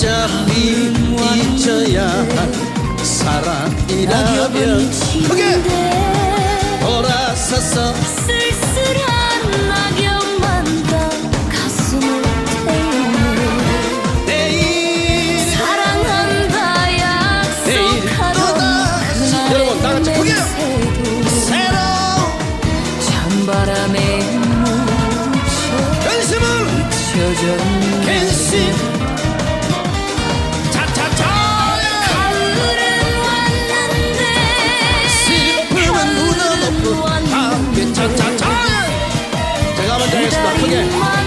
어차피 잊어야 할 사랑이라면 크게 돌아서서 쓸쓸한 낙엽만 다 가슴을 태우네. 내일 사랑한다 약속하던 여러분 다 같이 크게 새도 새로 찬바람에 묻혀 변심을 잊혀졌네 Mama dance, don't forget.